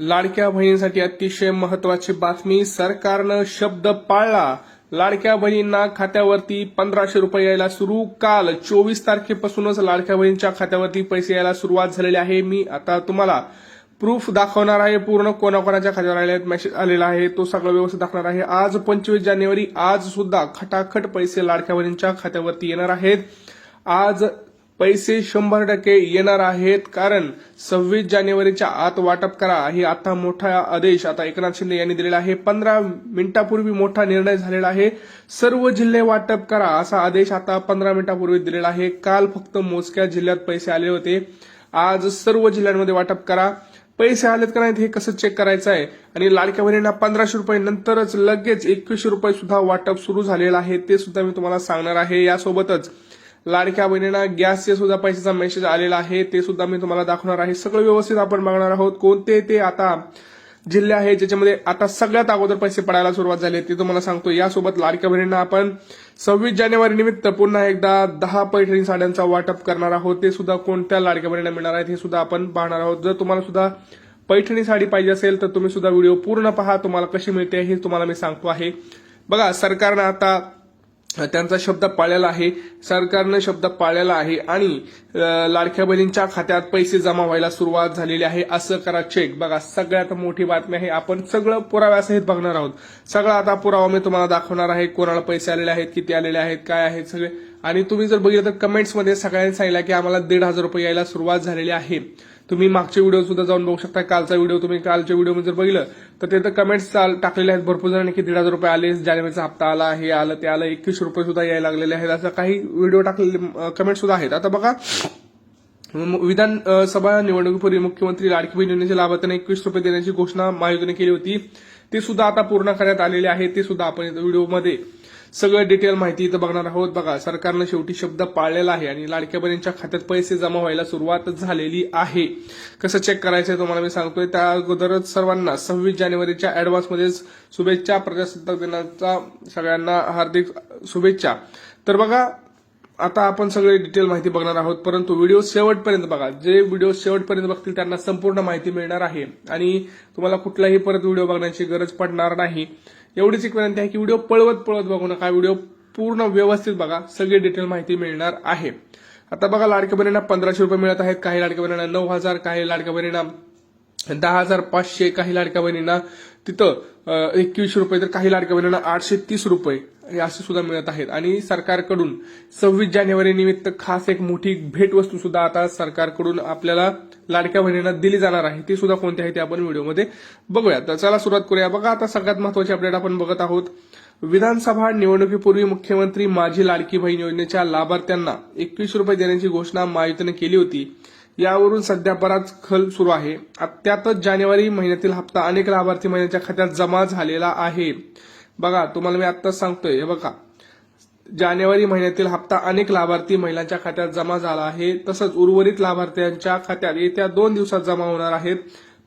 लाडक्या बहिणींसाठी अतिशय महत्वाची बातमी. सरकारनं शब्द पाळला. लाडक्या बहिणींना खात्यावरती पंधराशे रुपये यायला सुरू काल. चोवीस तारखेपासूनच लाडक्या बहिणींच्या खात्यावरती पैसे यायला सुरुवात झालेली आहे. मी आता तुम्हाला प्रूफ दाखवणार आहे. पूर्ण कोणाकोणाच्या खात्यावर आले आहेत मेसेज आलेला आहे. तो सगळं व्यवस्थित दाखवणार आहे. आज पंचवीस जानेवारी आज सुद्धा खटाखट पैसे लाडक्या बहिणींच्या खात्यावरती येणार आहेत. आज पैसे शंभर टक्के येणार आहेत कारण सव्वीस जानेवारीच्या आत वाटप करा ही आता मोठा आदेश आता एकनाथ शिंदे यांनी दिलेला आहे. पंधरा मिनिटापूर्वी मोठा निर्णय झालेला आहे. सर्व जिल्हे वाटप करा असा आदेश आता पंधरा मिनिटापूर्वी दिलेला आहे. काल फक्त मोजक्या जिल्ह्यात पैसे आले होते. आज सर्व जिल्ह्यांमध्ये वाटप करा. पैसे आलेत का नाहीत हे कसं चेक करायचं आहे? आणि लाडक्या बहिणींना पंधराशे रुपये नंतरच लगेच एकवीसशे रुपये सुद्धा वाटप सुरू झालेलं आहे. ते सुद्धा मी तुम्हाला सांगणार आहे. यासोबतच लाडक्या बहिणींना गॅसचे सुद्धा पैशाचा मेसेज आलेला आहे. ते सुद्धा मी तुम्हाला दाखवणार आहे. सगळं व्यवस्थित आपण बघणार आहोत. कोणते ते आता जिल्हे आहे ज्याच्यामध्ये आता सगळ्यात अगोदर पैसे पडायला सुरुवात झाली ते तुम्हाला सांगतो. यासोबत लाडक्या बहिणींना आपण सव्वीस जानेवारी निमित्त पुन्हा एकदा दहा पैठणी साड्यांचा वाटप करणार आहोत. ते सुद्धा कोणत्या लाडक्या बहिणींना मिळणार आहेत हे सुद्धा आपण पाहणार आहोत. जर तुम्हाला सुद्धा पैठणी साडी पाहिजे असेल तर तुम्ही सुद्धा व्हिडिओ पूर्ण पहा. तुम्हाला कशी मिळते हे तुम्हाला मी सांगतो आहे. बघा सरकारनं आता त्यांचा शब्द पाळलेला आहे सरकारनं शब्द पाळलेला आहे आणि लाडक्या बहिणींच्या खात्यात पैसे जमा व्हायला सुरुवात झालेली आहे. असं करा चेक बघा सगळ्यात मोठी बातमी आहे. आपण सगळं पुराव्यासहित बघणार आहोत. सगळा आता पुरावा मी तुम्हाला दाखवणार आहे. कोणाला पैसे आलेले आहेत किती आलेले आहेत काय आहेत सगळे. आणि तुम्ही जर बघितलं तर कमेंट्समध्ये सगळ्यांनी सांगितलं की आम्हाला दीड हजार रुपये यायला सुरुवात झालेली आहे. तुम्ही मागचे व्हिडिओ सुद्धा जाऊन बघू शकता. कालचा व्हिडिओ तुम्ही कालच्या व्हिडिओमध्ये जर बघितलं तर ते तर कमेंट्स टाकलेले आहेत. भरपूर जणांनी की दीड हजार रुपये आले जानेवारीचा हप्ता आला हे आलं ते आलं एकवीस रुपये सुद्धा यायला लागलेले आहेत. असं काही व्हिडिओ टाकलेले कमेंट सुद्धा आहेत. आता बघा विधानसभा निवडणुकीपूर्वी मुख्यमंत्री लाडकी बहीण योजनेच्या लाभार्थ्यांना एकवीस रुपये देण्याची घोषणा महायुतीने केली होती. ती सुद्धा आता पूर्ण करण्यात आलेली आहे. ते सुद्धा आपण व्हिडिओमध्ये सगळं डिटेल माहिती इथं बघणार आहोत. बघा सरकारनं शेवटी शब्द पाळलेला आहे आणि लाडक्या बहिणींच्या खात्यात पैसे जमा व्हायला सुरुवात झालेली आहे. कसं चेक करायचं आहे तुम्हाला मी सांगतोय. त्या अगोदरच सर्वांना सव्वीस जानेवारीच्या ऍडव्हान्समध्येच शुभेच्छा प्रजासत्ताक दिनाचा सगळ्यांना हार्दिक शुभेच्छा. तर बघा आता आपण सगळे डिटेल माहिती बघणार आहोत. परंतु व्हिडिओ शेवटपर्यंत बघा. जे व्हिडिओ शेवटपर्यंत बघतील त्यांना संपूर्ण माहिती मिळणार आहे. आणि तुम्हाला कुठलाही परत व्हिडिओ बघण्याची गरज पडणार नाही. एवढीच एक विनंती आहे की व्हिडिओ पळवत पळवत बघू नका. व्हिडिओ पूर्ण व्यवस्थित बघा. सगळी डिटेल माहिती मिळणार आहे. आता बघा लाडक्या बहिणींना पंधराशे रुपये मिळत आहेत. काही लाडक्या बहिणींना नऊ हजार काही लाडक्या बहिणींना दहा हजार पाचशे काही लाडक्या बहिणींना तिथं एकवीसशे रुपये तर काही लाडक्या बहिणींना आठशे तीस रुपये. असे सुद्धा मिळत आहेत. आणि सरकारकडून सव्वीस जानेवारी निमित्त खास एक मोठी भेटवस्तू सुद्धा आता सरकारकडून आपल्याला लाडक्या बहिणींना दिली जाणार आहे. ती सुद्धा कोणती आहे ते आपण व्हिडिओमध्ये बघूया तर चला सुरुवात करूया. बघा आता सगळ्यात महत्वाची अपडेट आपण बघत आहोत. विधानसभा निवडणुकीपूर्वी मुख्यमंत्री माझी लाडकी बहीण योजनेच्या लाभार्थ्यांना एकवीस रुपये देण्याची घोषणा महायुतीने केली होती. यावरून सध्या बराच खल सुरू आहे. त्यातच जानेवारी महिन्यातील हप्ता अनेक लाभार्थी महिन्याच्या खात्यात जमा झालेला आहे. बघा तुम्हाला मी आत्ताच सांगतोय हे बघा. जानेवारी महिन्यातील हप्ता अनेक लाभार्थी महिलांच्या खात्यात जमा झाला आहे. तसंच उर्वरित लाभार्थ्यांच्या खात्यात येत्या दोन दिवसात जमा होणार आहेत.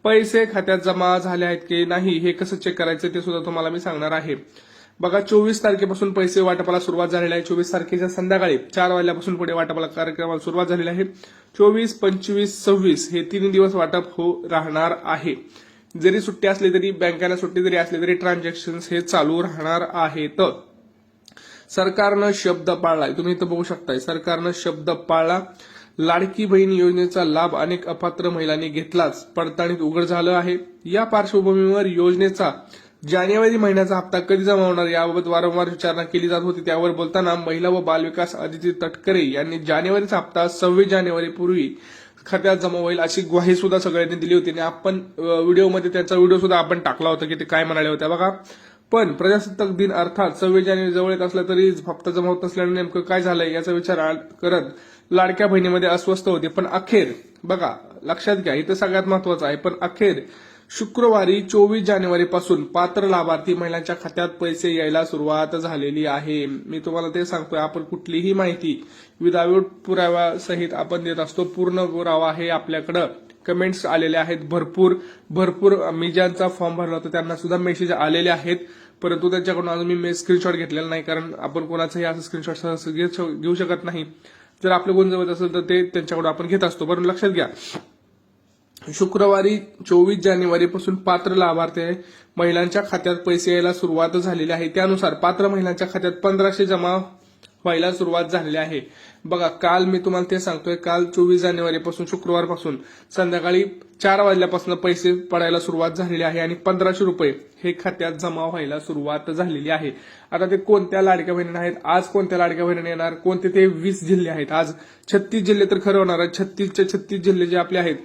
पैसे खात्यात जमा झाले आहेत की नाही हे कसं चेक करायचं ते सुद्धा तुम्हाला मी सांगणार आहे. बघा चोवीस तारखेपासून पैसे वाटपाला सुरुवात झालेली आहे. चोवीस तारखेच्या संध्याकाळी चार वाजल्यापासून पुढे वाटपाला कार्यक्रमाला सुरुवात झालेली आहे. चोवीस पंचवीस सव्वीस हे तीन दिवस वाटप हो राहणार आहे. जरी सुट्टी असली तरी बँकांना सुट्टी जरी असली तरी ट्रान्झॅक्शन हे चालू राहणार आहेत. सरकारनं शब्द पाळला. तुम्ही इथं बघू शकताय सरकारनं शब्द पाळला. लाडकी बहीण योजनेचा लाभ अनेक अपात्र महिलांनी घेतलाच. पडताळणीत उघड झालं आहे. या पार्श्वभूमीवर योजनेचा जानेवारी महिन्याचा हप्ता कधी जमा होणार याबाबत वारंवार विचारणा केली जात होती. त्यावर बोलताना महिला व बालविकास अदिती तटकरे यांनी जानेवारीचा हप्ता सव्वीस जानेवारी पूर्वी खात्यात जमा होईल अशी ग्वाही सुद्धा सगळ्यांनी दिली होती. आणि आपण व्हिडिओमध्ये त्यांचा व्हिडिओ सुद्धा आपण टाकला होता की ते काय म्हणाले होते बघा. पण प्रजासत्ताक दिन अर्थात सव्वीस जानेवारी जवळ येत असला तरी हप्ता जमा होत नसल्याने नेमकं काय झालंय याचा विचार आ- करत लाडक्या बहिणीमध्ये अस्वस्थ होते. पण अखेर बघा लक्षात घ्या इथं सगळ्यात महत्वाचं आहे. पण अखेर शुक्रवारी चोवीस जानेवारी पासून पात्र लाभार्थी महिलांच्या खात्यात पैसे यायला सुरुवात झालेली आहे. मी तुम्हाला ते सांगतोय आपण कुठलीही माहिती विदाऊट पुराव्यासहित आपण देत असतो. पूर्ण पुरावा आहे आपल्याकडं. कमेंट्स आलेले आहेत भरपूर. भरपूर मी ज्यांचा फॉर्म भरला होता त्यांना सुद्धा मेसेज आलेले आहेत. परंतु त्यांच्याकडून अजून मी स्क्रीनशॉट घेतलेला नाही कारण आपण कोणाचंही असं स्क्रीनशॉट सहज घेऊ घेऊ शकत नाही. जर आपलं कोण जवळ असेल तर ते त्यांच्याकडून आपण घेत असतो. बरं लक्षात घ्या. शुक्रवारी चोवीस जानेवारी पासून पात्र लाभार्थी महिलांच्या खात्यात पैसे यायला सुरुवात झालेली आहे. त्यानुसार पात्र महिलांच्या खात्यात पंधराशे जमा व्हायला सुरुवात झालेली आहे. बघा काल मी तुम्हाला ते सांगतोय. काल चोवीस जानेवारीपासून शुक्रवारपासून संध्याकाळी चार वाजल्यापासून पैसे पडायला सुरुवात झालेली आहे आणि पंधराशे रुपये हे खात्यात जमा व्हायला सुरुवात झालेली आहे. आता ते कोणत्या लाडक्या बहिणी आहेत? आज कोणत्या लाडक्या बहिणी येणार? कोणते ते वीस जिल्हे आहेत? आज छत्तीस जिल्हे तर खरं होणार छत्तीसचे छत्तीस जिल्हे जे आपले आहेत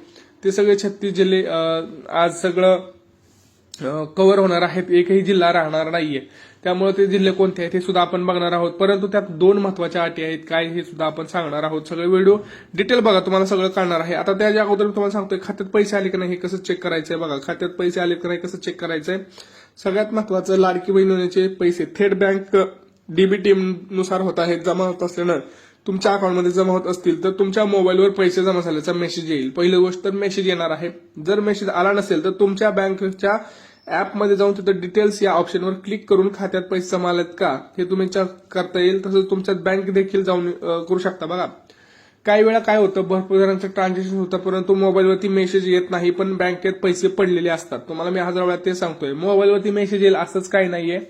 ते सगळे छत्तीस जिल्हे आज सगळं कव्हर होणार आहेत. एकही जिल्हा राहणार नाहीये. त्यामुळे ते जिल्हे कोणते आहेत हे सुद्धा आपण बघणार आहोत. परंतु त्यात दोन महत्त्वाच्या अटी आहेत. काय हे सुद्धा आपण सांगणार आहोत. सगळे व्हिडिओ डिटेल बघा. तुम्हाला सगळं कळणार आहे. आता त्याच्या अगोदर मी तुम्हाला सांगतोय खात्यात पैसे आले की नाही हे कसं चेक करायचंय बघा. खात्यात पैसे आले की नाही कसं चेक करायचंय? सगळ्यात महत्वाचं लाडकी बहिणीचे पैसे. थेट बँक डीबीटी नुसार होत आहेत. जमा होत असल्यानं तुमच्या अकाउंटमध्ये जमा होत असतील तर तुमच्या मोबाईलवर पैसे जमा झाल्याचा मेसेज येईल. पहिली गोष्ट तर मेसेज येणार आहे. जर मेसेज आला नसेल तर तुमच्या बँकच्या ऍपमध्ये जाऊन तिथं डिटेल्स या ऑप्शनवर क्लिक करून खात्यात पैसे जमा आलेत का? हे तुम्ही चेक करता येईल. तसंच तुमच्यात बँक देखील जाऊन करू शकता. बघा. काही वेळा काय होतं? भरपूर जणांचं ट्रान्झॅक्शन होतं परंतु मोबाईलवरती मेसेज येत नाही पण बँकेत पैसे पडलेले असतात. तुम्हाला मी हजार वेळा ते सांगतोय. मोबाईलवरती मेसेज येईल असंच काही नाहीये.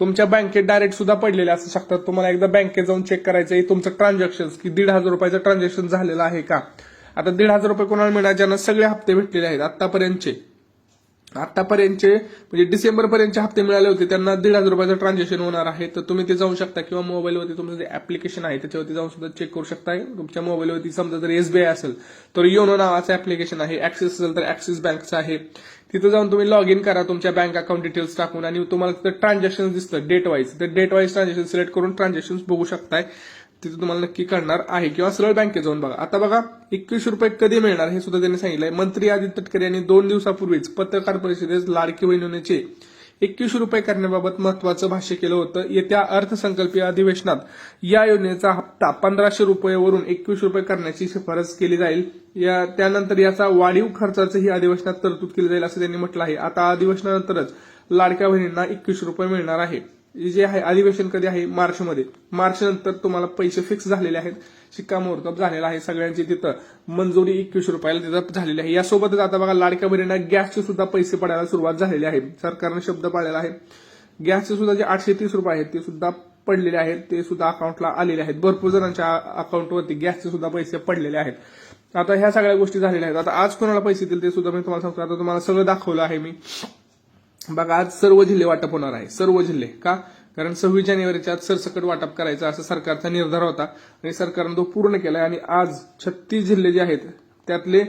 तुमच्या बँकेत डायरेक्ट सुद्धा पडलेले असू शकतात. तुम्हाला एकदा बँकेत जाऊन चेक करायचं आहे तुमचं ट्रान्झॅक्शन की दीड हजार रुपयाचं ट्रान्झॅक्शन झालेलं आहे का? आता दीड हजार रुपये कोणाला मिळणार? ज्यांना सगळे हप्ते भेटलेले आहेत आतापर्यंतचे आतापर्यंतचे म्हणजे डिसेंबर पर्यंतचे हप्ते मिळाले होते त्यांना दीड हजार रुपयाचं ट्रान्झॅक्शन होणार आहे. तर तुम्ही ते जाऊ शकता किंवा मोबाईलवरती तुमचं जे ऍप्लिकेशन आहे त्याच्यावरती जाऊन सुद्धा चेक करू शकता तुमच्या मोबाईलवरती समजा जर एसबीआय असेल तर योनो नावाचं ऍप्लिकेशन आहे. ऍक्सिस असेल तर ऍक्सिस बँकचं आहे. तिथं जाऊन तुम्ही लॉग इन करा तुमच्या बँक अकाउंट डिटेल्स टाकून आणि तुम्हाला तिथं ट्रान्झॅक्शन दिसतं डेट वाईज तर डेट वाईज ट्रान्झॅक्शन सिलेक्ट करून ट्रान्झॅक्शन बघू शकताय. तिथं तुम्हाला नक्की कळणार आहे. किंवा सरळ बँकेत जाऊन बघा. आता बघा एकवीस रुपये कधी मिळणार हे सुद्धा त्यांनी सांगितलंय. मंत्री आदित्य तटकरे यांनी दोन दिवसापूर्वीच पत्रकार परिषदेत लाडकी बहिणीचे एकवीस रुपये करण्याबाबत महत्वाचं भाष्य केलं होतं. येत्या अर्थसंकल्पीय अधिवेशनात या योजनेचा हप्ता पंधराशे रुपयेवरून एकवीस रुपये करण्याची शिफारस केली जाईल. या त्यानंतर याचा वाढीव खर्चाचंही अधिवेशनात तरतूद केली जाईल असं त्यांनी म्हटलं आहे. आता अधिवेशनानंतरच लाडक्या बहिणींना एकवीस रुपये मिळणार आहे. जे आहे अधिवेशन कधी आहे? मार्चमध्ये. मार्च नंतर तुम्हाला पैसे फिक्स झालेले आहेत. शिक्कामोर्तब झालेला आहे सगळ्यांची तिथं. मंजुरी एकवीस रुपयाला तिथं झालेली आहे. यासोबतच आता बघा लाडक्या बहिणींना गॅसचे सुद्धा पैसे पडायला सुरुवात झालेली आहे. सरकारनं शब्द पाळलेला आहे. गॅसचे सुद्धा जे आठशे तीस रुपये आहेत ते सुद्धा पडलेले आहेत. ते सुद्धा अकाउंटला आलेले आहेत. भरपूर जणांच्या अकाउंटवरती गॅसचे सुद्धा पैसे पडलेले आहेत. आता ह्या सगळ्या गोष्टी झालेल्या आहेत. आता आज कोणाला पैसे दिले ते सुद्धा मी तुम्हाला सांगतो. आता तुम्हाला सगळं दाखवलं आहे मी. बघा आज सर्व जिल्हे वाटप होणार आहे. सर्व जिल्हे का? कारण सव्वीस जानेवारीच्या आज सरसकट वाटप करायचं असा सरकारचा निर्धार होता आणि सरकारनं तो पूर्ण केलाय. आणि आज छत्तीस जिल्हे जे आहेत त्यातले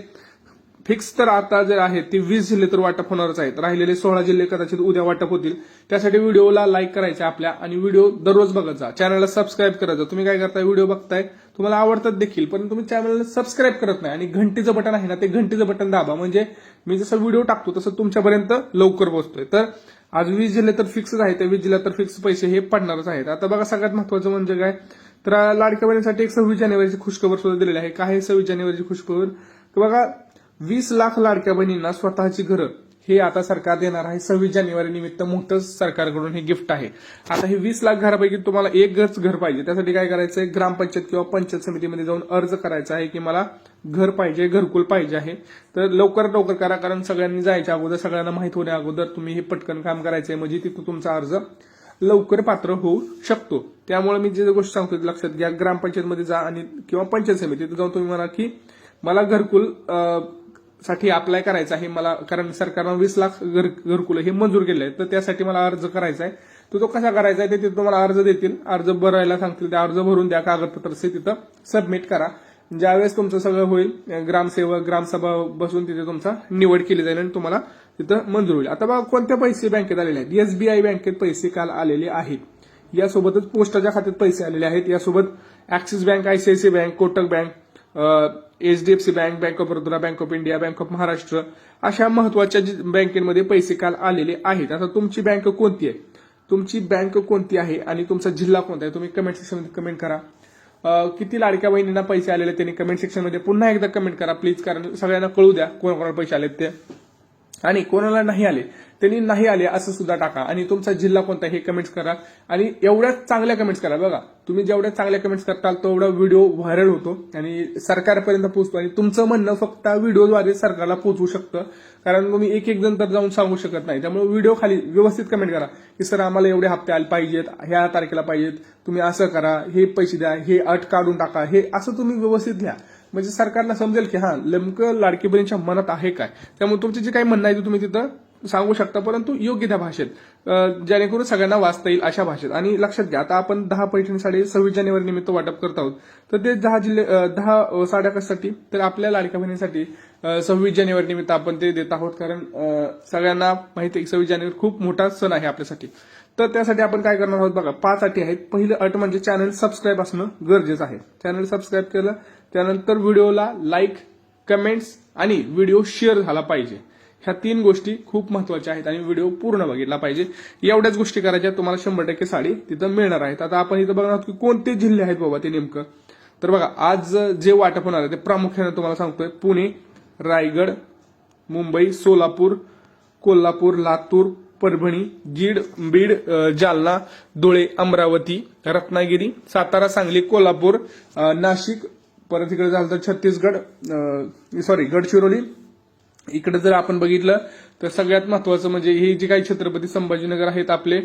फिक्स तर आता जे आहेत ते वीस जिल्हे तर वाटप होणारच आहेत. राहिलेले सोळा जिल्हे कदाचित उद्या वाटप होतील. त्यासाठी व्हिडिओला लाईक करायचे आपल्या आणि व्हिडिओ दररोज बघत जा. चॅनलला सबस्क्राईब जा. तुम्ही काय करताय? व्हिडिओ बघताय. तुम्हाला आवडतात देखील पण तुम्ही चॅनलला सबस्क्राईब करत नाही आणि घंटीचं बटन आहे ना ते घंटीचं बटन दाबा. म्हणजे मी जसं व्हिडिओ टाकतो तसं तुमच्यापर्यंत लवकर पोहोचतोय. तर आज वीस जिल्हे तर फिक्सच आहेत त्या वीस जिल्ह्यात तर फिक्स पैसे हे पडणारच आहेत. आता बघा सगळ्यात महत्वाचं म्हणजे काय? तर लाडक्या बहिणीसाठी एक सव्वीस जानेवारीची खुशखबर सुद्धा दिलेली आहे. काय आहे सव्वीस जानेवारीची खुशखबर? बघा वीस लाख लाडक्या बहिणींना स्वतःची घरं हे आता सरकार देणार आहे. सव्वीस जानेवारी निमित्त मोठंच सरकारकडून हे गिफ्ट आहे. आता हे वीस लाख घरापैकी तुम्हाला एक घरच घर पाहिजे. त्यासाठी काय करायचं आहे ग्रामपंचायत किंवा पंचायत समितीमध्ये जाऊन अर्ज करायचा आहे की मला घर पाहिजे घरकुल पाहिजे आहे. तर लवकर लवकर करा कारण सगळ्यांनी जायच्या अगोदर सगळ्यांना माहीत होण्या अगोदर तुम्ही हे पटकन काम करायचंय म्हणजे तिथं तुमचा अर्ज लवकर पात्र होऊ शकतो. त्यामुळे मी जे गोष्ट सांगतो लक्षात घ्या. ग्रामपंचायतमध्ये जा आणि किंवा पंचायत समितीत जाऊन तुम्ही म्हणा की मला घरकुल साठी अप्लाय करायचा आहे. मला कारण सरकारनं वीस लाख घर घरकुल हे मंजूर केले आहे तर त्यासाठी मला अर्ज करायचा आहे तर तो कसा करायचा आहे ते तिथे तुम्हाला अर्ज देतील. अर्ज भरायला सांगतील. ते अर्ज भरून द्या. कागदपत्र से तिथं. सबमिट करा. ज्यावेळेस तुमचं सगळं होईल ग्रामसेवक ग्रामसभा बसून तिथे तुमचा निवड केली जाईल आणि तुम्हाला तिथं मंजूर होईल. आता बघा कोणत्या पैसे बँकेत आलेले आहेत? एसबीआय बँकेत पैसे काल आलेले आहेत. यासोबतच पोस्टाच्या खात्यात पैसे आलेले आहेत. यासोबत Axis bank ICICI bank Kotak bank H D F C bank bank of Baroda bank of India bank of Maharashtra अशा महत्त्वाच्या बँकेमध्ये पैसे काल आलेले आहेत. आता तुमची बँक कोणती आहे? तुमची बँक कोणती आहे आणि तुमचा जिल्हा कोणता आहे? तुम्ही कमेंट सेक्शनमध्ये कमेंट करा. किती लाडक्या बहिणींना पैसे आलेले आहेत? त्यांनी कमेंट सेक्शनमध्ये पुन्हा एकदा कमेंट करा. प्लीज कारण सगळ्यांना कळू द्या कोणाकोणाला पैसे आलेत ते. आणि कोणाला नाही आले त्यांनी नाही आले असं सुद्धा टाका. आणि तुमचा जिल्हा कोणता हे कमेंट्स करा. आणि एवढ्या चांगल्या कमेंट्स करा. बघा तुम्ही जेवढ्या चांगल्या कमेंट्स करताल तेवढा व्हिडिओ व्हायरल होतो. आणि सरकारपर्यंत पोहोचतो. आणि तुमचं म्हणणं फक्त व्हिडिओद्वारे सरकारला पोहोचू शकतं. कारण तुम्ही एक एक जण तर जाऊन सांगू शकत नाही. त्यामुळे व्हिडिओ खाली व्यवस्थित कमेंट करा. की सर आम्हाला एवढे हप्ते आले पाहिजेत. ह्या तारखेला पाहिजेत. तुम्ही असं करा. हे पैसे द्या. हे अट काढून टाका. हे असं तुम्ही व्यवस्थित घ्या. म्हणजे सरकारला समजेल की हा नेमकं लाडकी बहिणीच्या मनात आहे काय? त्यामुळे तुमचे जे काही म्हणणं आहे ते तुम्ही तिथं सांगू शकता परंतु योग्य त्या भाषेत. जेणेकरून सगळ्यांना वाचता येईल अशा भाषेत. आणि लक्षात घ्या आता आपण दहा पैठणीसाठी सव्वीस जानेवारी निमित्त वाटप करत आहोत. तर ते दहा जिल्हे दहा साड्या कशासाठी? तर आपल्या लाडक्या बहिणीसाठी सव्वीस जानेवारी निमित्त आपण ते देत आहोत. कारण सगळ्यांना माहिती आहे सव्वीस जानेवारी खूप मोठा सण आहे आपल्यासाठी. तर त्यासाठी आपण काय करणार आहोत बघा पाच अटी आहेत. पहिलं अट म्हणजे चॅनल सबस्क्राईब असणं गरजेचं आहे. चॅनल सबस्क्राईब केलं त्यानंतर व्हिडिओला लाईक कमेंट्स आणि व्हिडिओ शेअर झाला पाहिजे. ह्या तीन गोष्टी खूप महत्त्वाच्या आहेत आणि व्हिडिओ पूर्ण बघितला पाहिजे. एवढ्याच गोष्टी करायच्या तुम्हाला शंभर टक्के साडी तिथं मिळणार आहेत. आता आपण इथं बघणार आहोत की कोणते जिल्हे आहेत बाबा ते नेमकं. तर बघा आज जे वाटप होणार आहे ते प्रामुख्याने तुम्हाला सांगतोय. पुणे रायगड मुंबई सोलापूर कोल्हापूर लातूर परभणी जीड बीड जालना धुळे अमरावती रत्नागिरी सातारा सांगली कोल्हापूर नाशिक परत इकडे झालं तर छत्तीसगड सॉरी गडचिरोली. इकडे जर आपण बघितलं तर सगळ्यात महत्वाचं म्हणजे हे जे काही छत्रपती संभाजीनगर आहेत आपले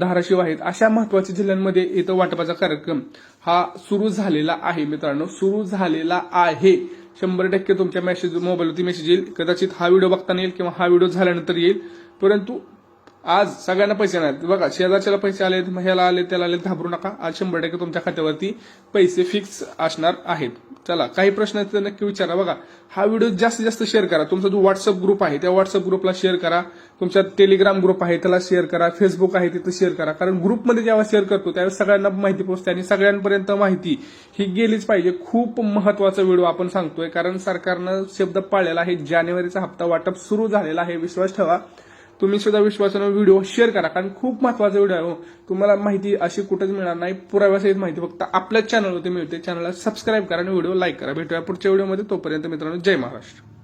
धाराशिव आहेत अशा महत्त्वाच्या जिल्ह्यांमध्ये इथं वाटपाचा कार्यक्रम हा सुरू झालेला आहे मित्रांनो. सुरू झालेला आहे. शंभर टक्के तुमच्या मेसेज मोबाईलवरती मेसेज येईल. कदाचित हा व्हिडिओ बघताना येईल किंवा हा व्हिडिओ झाल्यानंतर येईल. परंतु आज सगळ्यांना पैसे नाहीत बघा शेजारच्याला पैसे आले ह्याला आले त्याला आले घाबरू नका. आज शंभर टक्के तुमच्या खात्यावरती पैसे फिक्स असणार आहेत. चला काही प्रश्न तर नक्की विचारा. बघा हा व्हिडिओ जास्तीत जास्त शेअर करा. तुमचा जो व्हॉट्सअप ग्रुप आहे त्या व्हॉट्सअप ग्रुपला शेअर करा. तुमच्या टेलिग्राम ग्रुप आहे त्याला शेअर करा. फेसबुक आहे तिथं शेअर करा. कारण ग्रुपमध्ये जेव्हा शेअर करतो त्यावेळेस सगळ्यांना माहिती पोहोचते आणि सगळ्यांपर्यंत माहिती ही गेलीच पाहिजे. खूप महत्त्वाचा व्हिडिओ आपण सांगतोय. कारण सरकारनं शब्द पाळलेला आहे. जानेवारीचा हप्ता वाटप सुरू झालेला आहे. विश्वास ठेवा. तुम्ही सुद्धा विश्वासानं व्हिडिओ शेअर करा कारण खूप महत्त्वाचा व्हिडिओ आहे हो. तुम्हाला माहिती अशी कुठेच मिळणार नाही. पुराव्यासहित माहिती फक्त आपल्याच चॅनलवरती मिळते. चॅनलला सबस्क्राईब करा आणि व्हिडिओ लाईक करा. भेटूया पुढच्या व्हिडिओमध्ये. तोपर्यंत मित्रांनो जय महाराष्ट्र.